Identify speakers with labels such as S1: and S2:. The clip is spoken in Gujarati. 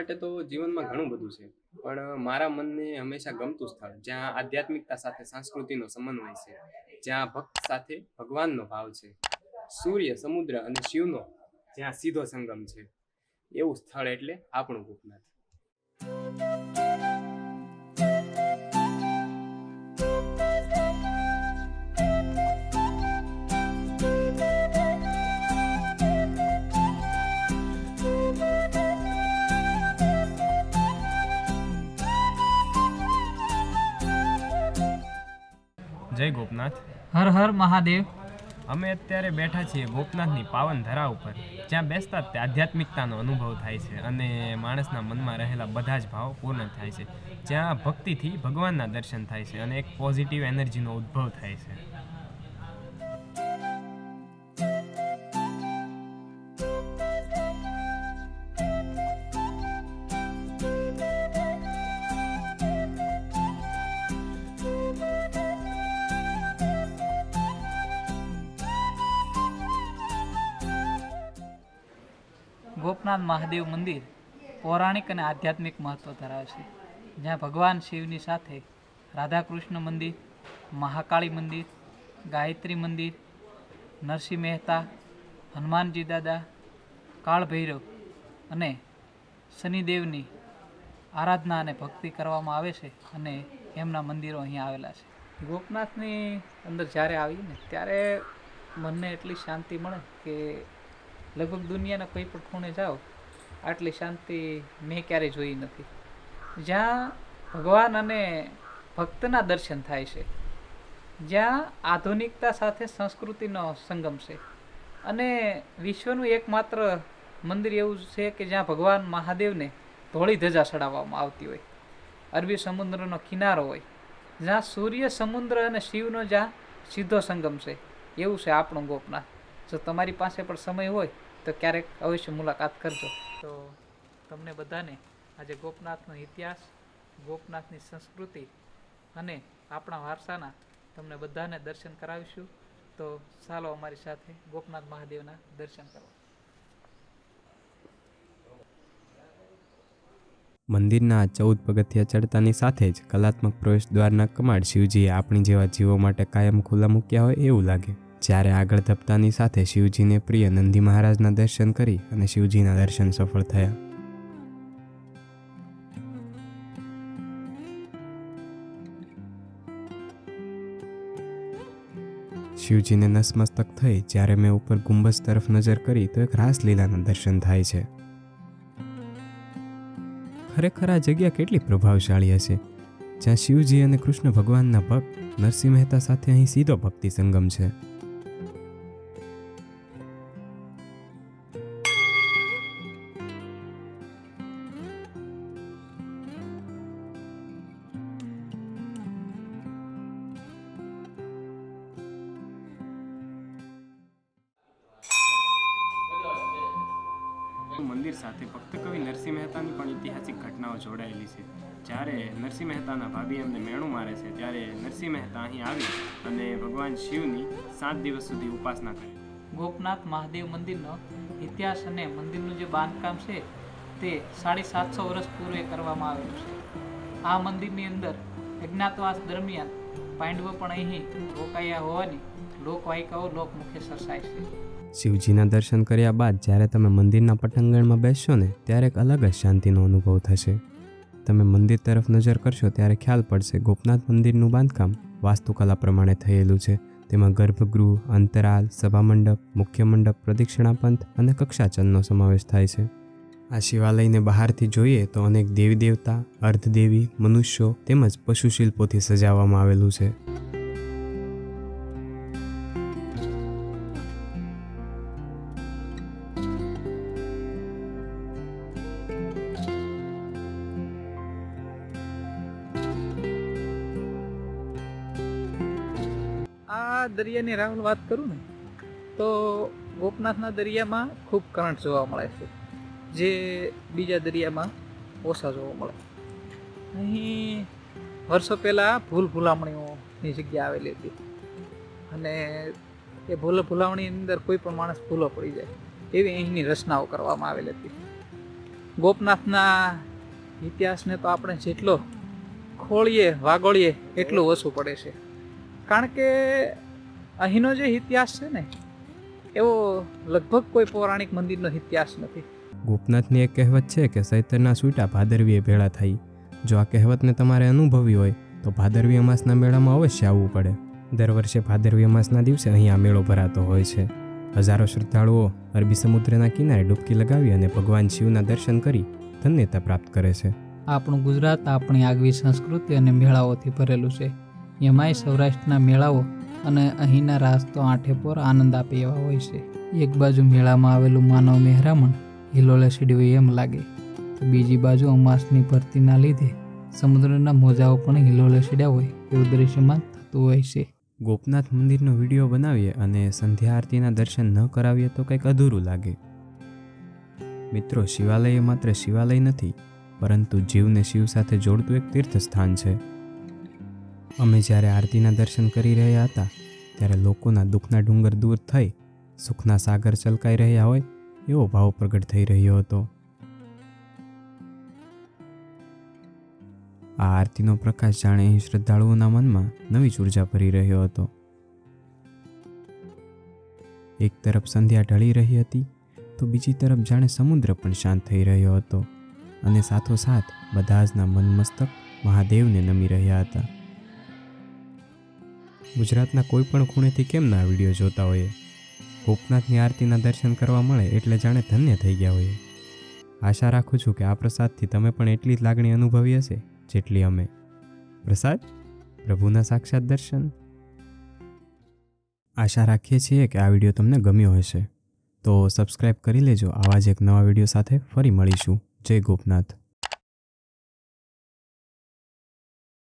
S1: માટે તો જીવનમાં ઘણું બધું છે. પણ મારા મનને હંમેશા ગમતું સ્થળ, જ્યાં આધ્યાત્મિકતા સાથે સંસ્કૃતિનો સમન્વય છે, જ્યાં ભક્ત સાથે ભગવાનનો ભાવ છે, સૂર્ય, સમુદ્ર અને શિવનો જ્યાં સીધો સંગમ છે. એવું સ્થળ એટલે આપણું ભૂપનાથ જય ગોપનાથ.
S2: હર હર મહાદેવ.
S1: અમે અત્યારે બેઠા છીએ ગોપનાથની પાવન ધરા ઉપર. જ્યાં બેસતા તે આધ્યાત્મિકતાનો અનુભવ થાય છે અને માણસના મનમાં રહેલા બધા જ ભાવ પૂર્ણ થાય છે. જ્યાં ભક્તિથી ભગવાનના દર્શન થાય છે અને એક પોઝિટિવ એનર્જીનો ઉદ્ભવ થાય છે.
S2: ગોપનાથ મહાદેવ મંદિર પૌરાણિક અને આધ્યાત્મિક મહત્વ ધરાવે છે. જ્યાં ભગવાન શિવની સાથે રાધાકૃષ્ણ મંદિર, મહાકાળી મંદિર, ગાયત્રી મંદિર, નરસિંહ મહેતા, હનુમાનજી દાદા, કાળભૈરવ અને શનિદેવની આરાધના અને ભક્તિ કરવામાં આવે છે અને એમના મંદિરો અહીંયા આવેલા છે. ગોપનાથની અંદર જ્યારે આવીએ ને ત્યારે મનને એટલી શાંતિ મળે કે લગભગ દુનિયાના કોઈ પણ ખૂણે જાઓ, આટલી શાંતિ મેં ક્યારેય જોઈ નથી. જ્યાં ભગવાન અને ભક્તના દર્શન થાય છે, જ્યાં આધુનિકતા સાથે સંસ્કૃતિનો સંગમ છે. અને વિશ્વનું એકમાત્ર મંદિર એવું છે કે જ્યાં ભગવાન મહાદેવને ધોળી ધજા ચડાવવામાં આવતી હોય. અરબી સમુદ્રનો કિનારો હોય, જ્યાં સૂર્ય, સમુદ્ર અને શિવનો જ્યાં સીધો સંગમ છે. એવું છે આપણું ગોપનાથ. જો તમારી પાસે પણ સમય હોય, તો ક્યારેક અવશ્ય મુલાકાત કરજો. તો તમને બધાને આજે ગોપનાથનો ઇતિહાસ, ગોપનાથની સંસ્કૃતિ અને આપણા વારસાના તમને બધાને દર્શન કરાવીશું. તો ચાલો અમારી સાથે ગોપનાથ મહાદેવના દર્શન કરો.
S1: મંદિરના ચૌદ પગથિયા ચડતાની સાથે જ કલાત્મક પ્રવેશ દ્વારના કમાડ શિવજીએ આપણી જેવા જીવો માટે કાયમ ખુલ્લા મૂક્યા હોય એવું લાગે. જ્યારે આગળ ધપતાની સાથે શિવજીને પ્રિય નંદી મહારાજના દર્શન કરી અને શિવજીના દર્શન સફળ થયા. શિવજીને નસમસ્તક થઈ જ્યારે મેં ઉપર ગુંબજ તરફ નજર કરી તો એક રાસલીલાના દર્શન થાય છે. ખરેખર આ જગ્યા કેટલી પ્રભાવશાળી હશે, જ્યાં શિવજી અને કૃષ્ણ ભગવાનના ભક્ત નરસિંહ મહેતા સાથે અહીં સીધો ભક્તિ સંગમ છે. મંદિર સાથે ભક્તકવિ નરસિંહ મહેતાની પણ ઐતિહાસિક ઘટનાઓ જોડાયેલી છે. જ્યારે નરસિંહ મહેતાના ભાભી એમને મેણું મારે છે, ત્યારે નરસિંહ મહેતા અહીં આવી અને ભગવાન શિવની સાત દિવસ સુધી ઉપાસના કરી.
S2: ગોપનાથ મહાદેવ મંદિરનો ઇતિહાસ અને મંદિરનું જે બાંધકામ છે, તે સાડી સાતસો વર્ષ પૂર્વે કરવામાં આવેલું છે. આ મંદિરની અંદર અજ્ઞાતવાસ દરમિયાન પાંડવો પણ અહીં રોકાયા હોવાની લોકવાયકાઓ લોકમુખે સરસાય છે.
S1: શિવજીના દર્શન કર્યા બાદ જ્યારે તમે મંદિરના પટાંગણમાં બેસશો ને, ત્યારે એક અલગ જ શાંતિનો અનુભવ થશે. તમે મંદિર તરફ નજર કરશો ત્યારે ખ્યાલ પડશે ગોપનાથ મંદિરનું બાંધકામ વાસ્તુકલા પ્રમાણે થયેલું છે. તેમાં ગર્ભગૃહ, અંતરાલ સભામંડપ મુખ્ય મંડપ, પ્રદક્ષિણા પંથ અને કક્ષાચંદનો સમાવેશ થાય છે. આ શિવાલયને બહારથી જોઈએ તો અનેક દેવી દેવતા, અર્ધદેવી, મનુષ્યો તેમજ પશુ શિલ્પોથી સજાવવામાં આવેલું છે.
S2: આ દરિયાની રાહુલ વાત કરું ને, તો ગોપનાથના દરિયામાં ખૂબ કરંટ જોવા મળે છે. જે બીજા દરિયામાં ઓછા જોવા મળે. અહીં વર્ષો પહેલાં ભૂલ ભૂલામણીઓની જગ્યા આવેલી હતી. અને એ ભૂલ ભૂલામણીની અંદર કોઈ પણ માણસ ભૂલો પડી જાય, એવી અહીંની રચનાઓ કરવામાં આવેલી હતી. ગોપનાથના ઇતિહાસને તો આપણે જેટલો ખોળીએ, વાગોળીએ, એટલું ઓછું પડે છે. કારણ કે અહીંનો જે ઇતિહાસ છે ને એવો લગભગ કોઈ પૌરાણિક મંદિરનો ઇતિહાસ નથી.
S1: ગોપનાથની એક કહેવત છે કે સૈતરના સૂટા ભાદરવીએ ભેળા થઈ. જો આ કહેવતને તમારે અનુભવી હોય તો ભાદરવી અમાસના મેળામાં અવશ્ય આવવું પડે. દર વર્ષે ભાદરવી અમાસના દિવસે અહીં આ મેળો ભરાતો હોય છે. હજારો શ્રદ્ધાળુઓ અરબી સમુદ્રના કિનારે ડૂબકી લગાવી અને ભગવાન શિવના દર્શન કરી ધન્યતા પ્રાપ્ત કરે છે.
S2: આપણું ગુજરાત આપણી આગવી સંસ્કૃતિ અને મેળાઓથી ભરેલું છે. એમાંય સૌરાષ્ટ્રના મેળાઓ અને અહીંના રાસ તો આઠે પર આનંદ આપે એવા હોય છે. એક બાજુ મેળામાં આવેલું માનવ મહેરામણ, હિલોલે સીડ્યું એમ લાગે. તો બીજી બાજુ અમાસની ભરતીના લીધે સમુદ્રના મોજાઓ પણ હિલોલે સીડ્યા હોય એવું દૃશ્યમાન થતું હોય છે.
S1: ગોપનાથ મંદિરનો વીડિયો બનાવીએ અને સંધ્યા આરતીના દર્શન ન કરાવીએ તો કંઈક અધૂરું લાગે. મિત્રો, શિવાલય માત્ર શિવાલય નથી, પરંતુ જીવને શિવ સાથે જોડતું એક તીર્થ સ્થાન છે. અમે જ્યારે આરતીના દર્શન કરી રહ્યા હતા, ત્યારે લોકોના દુઃખના ડુંગર દૂર થઈ સુખના સાગર છલકાઈ રહ્યા હોય એવો ભાવ પ્રગટ થઈ રહ્યો હતો. આ આરતીનો પ્રકાશ જાણે અહીં શ્રદ્ધાળુઓના મનમાં નવી જ ઊર્જા ભરી રહ્યો હતો. એક તરફ સંધ્યા ઢળી રહી હતી, તો બીજી તરફ જાણે સમુદ્ર પણ શાંત થઈ રહ્યો હતો અને સાથોસાથ બધા જના મન મસ્તક મહાદેવને નમી રહ્યા હતા. ગુજરાતના કોઈ પણ ખૂણેથી કેમ ના વીડિયો જોતા હોઈએ ગોપનાથની આરતીના દર્શન કરવા મળે એટલે જાણે ધન્ય થઈ ગયા હોઈએ આશા રાખું છું કે આ પ્રસાદથી તમે પણ એટલી જ લાગણી અનુભવી હશે, જેટલી અમે. પ્રસાદ? પ્રભુના સાક્ષાત દર્શન? આશા રાખીએ છીએ કે આ વીડિયો તમને ગમ્યો હશે. તો સબસ્ક્રાઈબ કરી લેજો, આવા જ એક નવા વીડિયો સાથે ફરી મળીશું. જય ગોપનાથ.